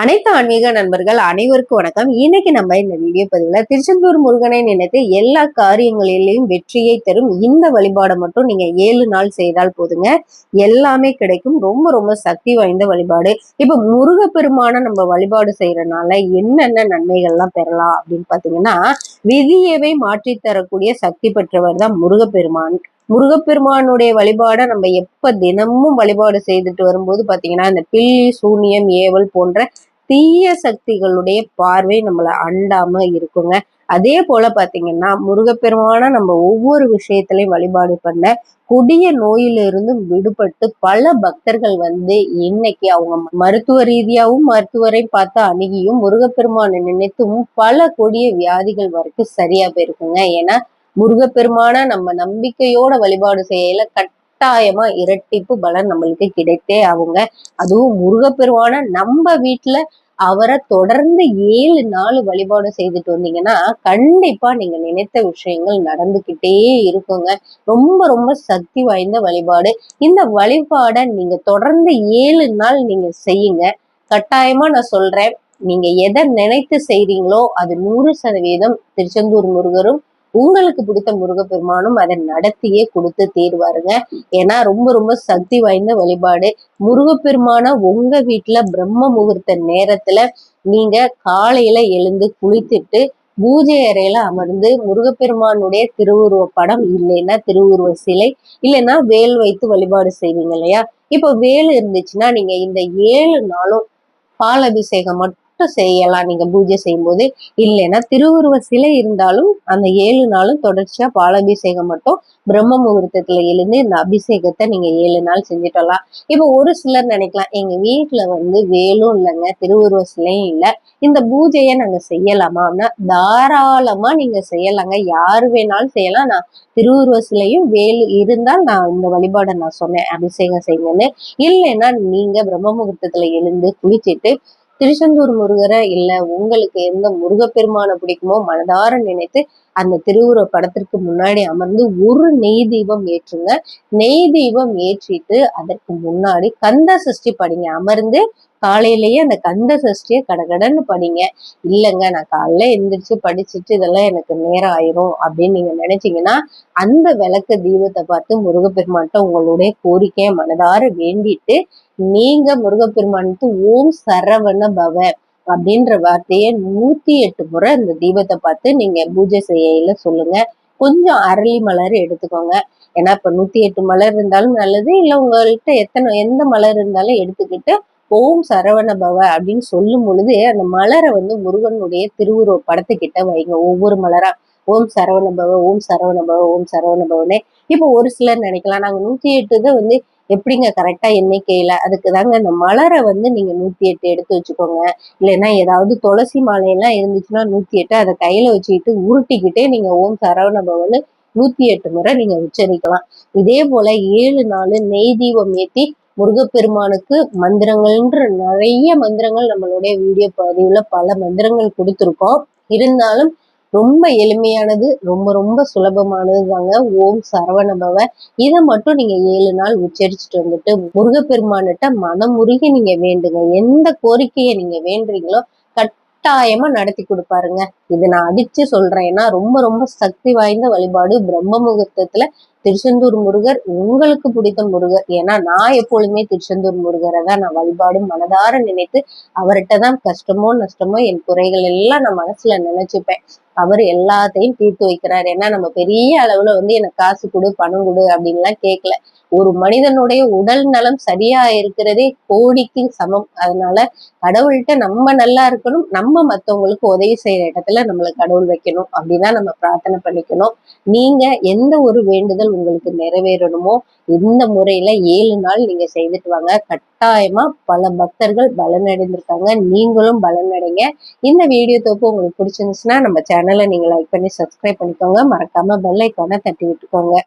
அனைத்து ஆன்மீக நண்பர்கள் அனைவருக்கும் வணக்கம். இன்னைக்கு நம்ம இந்த வீடியோ பதிவுல திருச்செந்தூர் முருகனை நினைத்து எல்லா காரியங்களிலையும் வெற்றியை தரும் இந்த வழிபாடை மட்டும் நீங்க ஏழு நாள் செய்தால் போதுங்க. எல்லாமே கிடைக்கும். ரொம்ப ரொம்ப சக்தி வாய்ந்த வழிபாடு. இப்ப முருகப்பெருமான நம்ம வழிபாடு செய்யறதுனால என்னென்ன நன்மைகள்லாம் பெறலாம் அப்படின்னு பாத்தீங்கன்னா விதியவே மாற்றி தரக்கூடிய சக்தி பெற்றவர் தான் முருகப்பெருமான். முருகப்பெருமானுடைய வழிபாடை நம்ம எப்ப தினமும் வழிபாடு செய்துட்டு வரும்போது பாத்தீங்கன்னா இந்த பில்லி சூனியம் ஏவல் போன்ற தீய சக்திகளுடைய பார்வை நம்மளை அண்டாம இருக்குங்க. அதே போல பாத்தீங்கன்னா முருகப்பெருமான நம்ம ஒவ்வொரு விஷயத்திலையும் வழிபாடு பண்ண கொடிய நோயிலிருந்து விடுபட்டு பல பக்தர்கள் வந்து இன்னைக்கு அவங்க மருத்துவ ரீதியாகவும் மருத்துவரை பார்த்து அணுகியும் முருகப்பெருமானை நினைத்தும் பல கொடிய வியாதிகள் வரைக்கும் சரியா போயிருக்குங்க. ஏன்னா முருகப்பெருமான நம்ம நம்பிக்கையோட வழிபாடு செய்யல கட்டாயமா இரட்டிப்பு பலன் நம்மளுக்கு கிடைத்தே அவங்க அதுவும் முருகப்பெருமான நம்ம வீட்டுல அவரை தொடர்ந்து ஏழு நாள் வழிபாடு செய்துட்டு வந்தீங்கன்னா கண்டிப்பா நீங்க நினைத்த விஷயங்கள் நடந்துகிட்டே இருக்குங்க. ரொம்ப ரொம்ப சக்தி வாய்ந்த வழிபாடு. இந்த வழிபாடை நீங்க தொடர்ந்து ஏழு நாள் நீங்க செய்யுங்க. கட்டாயமா நான் சொல்றேன். நீங்க எதை நினைத்து செய்றீங்களோ அது நூறு சதவீதம் திருச்செந்தூர் முருகரும் உங்களுக்கு பிடித்த முருகப்பெருமானும் அதை நடத்தியே கொடுத்து தீர்வாருங்க. ஏன்னா ரொம்ப ரொம்ப சக்தி வாய்ந்த வழிபாடு. முருகப்பெருமான உங்க வீட்டுல பிரம்ம முகூர்த்த நேரத்துல நீங்க காலையில எழுந்து குளித்துட்டு பூஜை அறையில அமர்ந்து முருகப்பெருமானுடைய திருவுருவ படம் இல்லைன்னா திருவுருவ சிலை இல்லைன்னா வேல் வைத்து வழிபாடு செய்வீங்க இல்லையா? இப்போ வேல் இருந்துச்சுன்னா நீங்க இந்த ஏழு நாளும் பால் அபிஷேகம் மட்டும் மட்டும் செய்யலாம். நீங்க பூஜை செய்யும்போது இல்லைன்னா திருவுருவ சிலை இருந்தாலும் அந்த ஏழு நாளும் தொடர்ச்சியா பாலாபிஷேகம் மட்டும் பிரம்ம முகூர்த்தத்துல எழுந்து இந்த அபிஷேகத்தை நீங்க ஏழு நாள் செஞ்சுட்டலாம். இப்ப ஒரு சிலர் நினைக்கலாம் எங்க வீட்டுல வந்து வேலும் இல்லைங்க திருவுருவ சிலையும் இல்லை. இந்த பூஜையை நாங்க செய்யலாமா? தாராளமா நீங்க செய்யலாங்க. யார் வேணாலும் செய்யலாம். நான் திருவுருவ சிலையும் வேலு இருந்தால் நான் இந்த வழிபாடை நான் சொன்னேன் அபிஷேகம் செய்யுங்கன்னு. இல்லைன்னா நீங்க பிரம்ம முகூர்த்தத்துல எழுந்து குளிச்சுட்டு திருச்செந்தூர் முருகரை இல்ல உங்களுக்கு எந்த முருகப்பெருமானை பிடிக்குமோ மனதார நினைத்து அந்த திருவுருவ படத்திற்கு முன்னாடி அமர்ந்து ஒரு நெய் தீபம் ஏற்றுங்க. நெய் தீபம் ஏற்றிட்டு அதற்கு முன்னாடி கந்த சஷ்டி படிங்க. அமர்ந்து காலையிலேயே அந்த கந்த சஷ்டியை கடகடன்னு படிங்க. இல்லைங்க நான் காலைல எந்திரிச்சு படிச்சுட்டு இதெல்லாம் எனக்கு நேரம் ஆயிரும் அப்படின்னு நீங்க நினைச்சீங்கன்னா அந்த விளக்கு தீபத்தை பார்த்து முருகப்பெருமான்கிட்ட உங்களுடைய கோரிக்கையை மனதார வேண்டிட்டு நீங்க முருகப்பெருமானுக்கு ஓம் சரவண பவ அப்படின்ற வார்த்தையை நூத்தி எட்டு முறை அந்த தீபத்தை பார்த்து நீங்க பூஜை செய்யல சொல்லுங்க. கொஞ்சம் அரளி மலர் எடுத்துக்கோங்க. ஏன்னா இப்ப நூத்தி எட்டு மலர் இருந்தாலும் நல்லது. இல்ல உங்கள்கிட்ட எத்தனை எந்த மலர் இருந்தாலும் எடுத்துக்கிட்டு ஓம் சரவண பவ அப்படின்னு சொல்லும் பொழுது அந்த மலரை வந்து முருகனுடைய திருவுருவ படத்துக்கிட்ட வைங்க. ஒவ்வொரு மலரா ஓம் சரவண பவ ஓம் சரவண பவ ஓம் சரவண பவனே. இப்போ ஒரு சிலர் நினைக்கலாம். நாங்க நூத்தி எட்டு தான் வந்து எப்படிங்க கரெக்டா எண்ணிக்கையில? அதுக்கு தாங்க இந்த மலரை வந்து நீங்க நூத்தி எட்டு எடுத்து வச்சுக்கோங்க. இல்லைன்னா ஏதாவது துளசி மாலையெல்லாம் இருந்துச்சுன்னா நூத்தி எட்டு அதை கையில வச்சுக்கிட்டு உருட்டிக்கிட்டே நீங்க ஓம் சரவண பவன் நூத்தி எட்டு முறை நீங்க உச்சரிக்கலாம். இதே போல ஏழு நாள் நெய் தீபம் ஏத்தி முருகப்பெருமானுக்கு மந்திரங்கள்ன்ற நிறைய மந்திரங்கள் நம்மளுடைய வீடியோ பதிவுல பல மந்திரங்கள் கொடுத்துருக்கோம். இருந்தாலும் ரொம்ப எளிமையானது ரொம்ப ரொம்ப சுலபமானது தாங்க ஓம் சரவணபவ இதை மட்டும் நீங்க ஏழு நாள் உச்சரிச்சுட்டு வந்துட்டு முருகப்பெருமானிட்ட மனமுருகி நீங்க வேண்டுங்க. எந்த கோரிக்கையை நீங்க வேண்டுறீங்களோ கட்டாயமா நடத்தி கொடுப்பாருங்க. இது நான் அடிச்சு சொல்றேன்னா ரொம்ப ரொம்ப சக்தி வாய்ந்த வழிபாடு. பிரம்ம முகூர்த்தத்துல திருச்செந்தூர் முருகர் உங்களுக்கு பிடித்த முருகர். ஏன்னா நான் எப்பொழுதுமே திருச்செந்தூர் முருகரை தான் நான் வழிபாடும் மனதார நினைத்து அவர்கிட்ட தான் கஷ்டமோ நஷ்டமோ என் குறைகள் எல்லாம் நான் மனசுல நினைச்சுப்பேன். அவர் எல்லாத்தையும் தீர்த்து வைக்கிறார். ஏன்னா நம்ம பெரிய அளவுல வந்து எனக்கு காசு கொடு பணம் கொடு அப்படின்லாம் கேட்கல ஒரு மனிதனுடைய உடல் நலம் சரியா இருக்கிறதே கோடிக்கு சமம். அதனால கடவுள்கிட்ட நம்ம நல்லா இருக்கணும். நம்ம மத்தவங்களுக்கு உதவி செய்யற இடத்துல நம்மளை கடவுள் வைக்கணும். அப்படின்னா நம்ம பிரார்த்தனை பண்ணிக்கணும். நீங்க எந்த ஒரு வேண்டுதல் உங்களுக்கு நிறைவேறணுமோ? இந்த முறையில ஏழு நாள் நீங்க செய்துட்டு வாங்க. கட்டாயமா பல பக்தர்கள் பலனடைந்திருக்காங்க. நீங்களும் பலனடைங்க. இந்த வீடியோ தொப்பு உங்களுக்கு பிடிச்சிருந்துச்சுன்னா நம்ம சேனலை நீங்க லைக் பண்ணி சப்ஸ்கிரைப் பண்ணிக்கோங்க. மறக்காம பெல் ஐக்கான தட்டி விட்டுக்கோங்க.